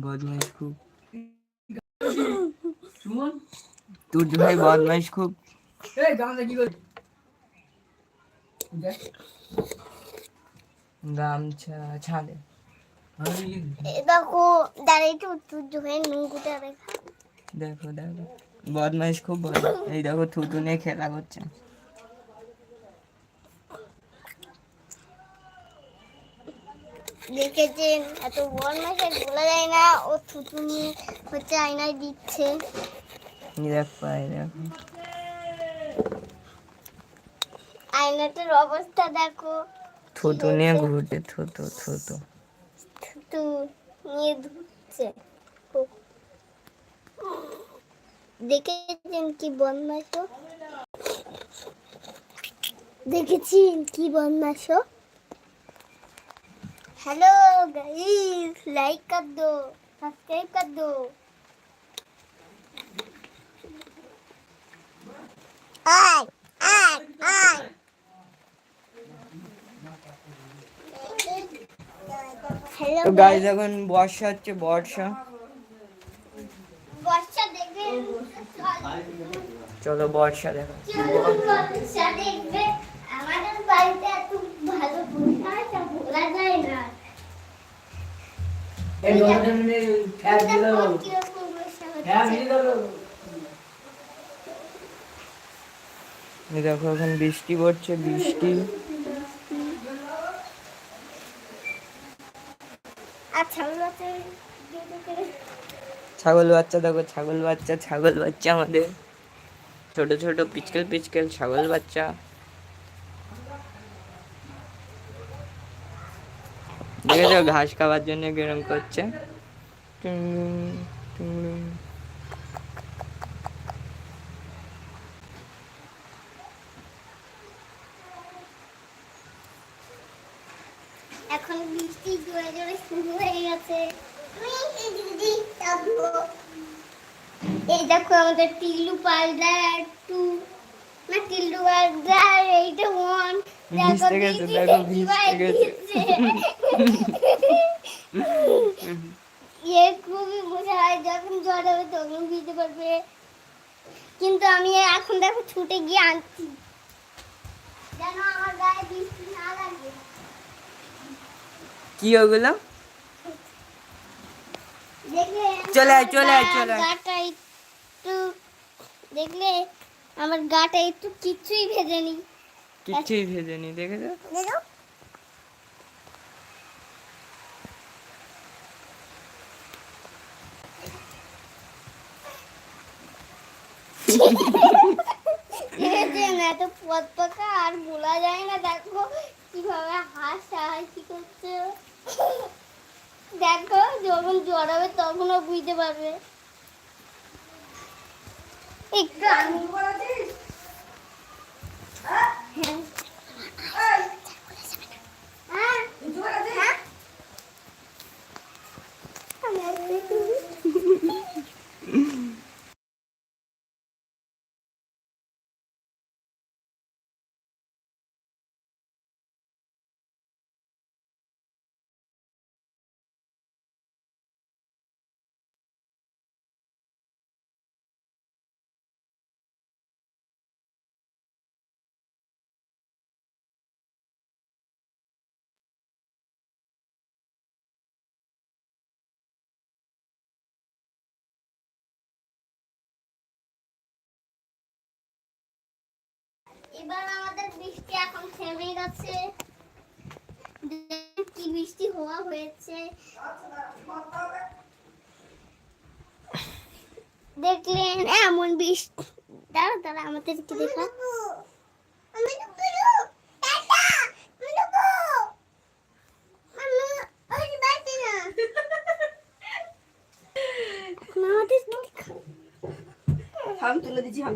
বদমাইশ খুব। তোর ভাই বদমাইশ খুব। গামছা ছাদে। দেখো? দেখো দেখো। বদমাইশ খুব এই দেখো থুতু নিয়ে খেলা করছে। দেখেছেন এত বড় মাসে বলা যায় না ও থুতু নিয়ে হচ্ছে আয়নায় দিচ্ছে। আয়নাটার অবস্থা দেখো। থুতু নিয়ে ঘুরছে থুতু থুতু। থুতু নিয়ে দেখেছেন কি বদমাস ও? দেখেছেন কি বদমাস? हेलो गाइस लाइक कर दो सब्सक्राइब कर दो आय आय आय हेलो তো গাইজ এখন বর্ষা হচ্ছে বর্ষা বর্ষা দেখবেন চলো বর্ষা দেখো এই দেখো এখন বৃষ্টি পড়ছে বৃষ্টি। আচ্ছা ছাগল বাচ্চা দেখো ছাগল বাচ্চা ছাগল বাচ্চা আমাদের। ছোট ছোট পিচকেল পিচকেল ছাগল বাচ্চা। দেখেছ ঘাস খাওয়ার জন্য গরম করছে। এখন বৃষ্টি জোরে জোরে শুরু হয়ে গেছে এই দেখো আমাদের টিলু পালদা টু না টিলু পালদা এইটা ওয়ান দেখো বৃষ্টি গেছে। ইয়ে খুবই মজা হয় যখন জ্বর হবে তখন পারবে। কিন্তু আমি এখন দেখো ছুটে গিয়ে আনছি। যেন আমার গায়ে বৃষ্টি না লাগে। কি ওগুলো? চলে আয়, চলে আয়, গা- চলে। গাটা একটু দেখলে আমার গাটা একটু কিচ্ছুই ভেজেনি। কিচ্ছুই ভেজেনি দেখেছ? দেখো। এত যায় না দেখো কীভাবে হাসা হাসি করছে দেখো যখন জড়াবে তখনও বুঝতে পারবে একটু। এবার আমাদের বৃষ্টি এখন থেমে গেছে। কি বৃষ্টি হওয়া হয়েছে। দেখলেন এমন বৃষ্টি। দাঁড়া দাঁড়া আমাদের কি দেখা হাম তুলে দিচ্ছি হাম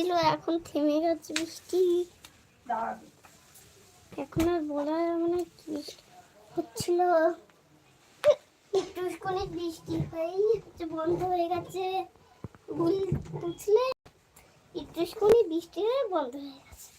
হচ্ছিল এখন থেমে গেছে বৃষ্টি। এখন আর বলা যাবে না কি হচ্ছিল? একটু বৃষ্টি হয়েই হচ্ছে, বন্ধ হয়ে গেছে। বুঝলে? একটু বৃষ্টি হয়ে বন্ধ হয়ে গেছে।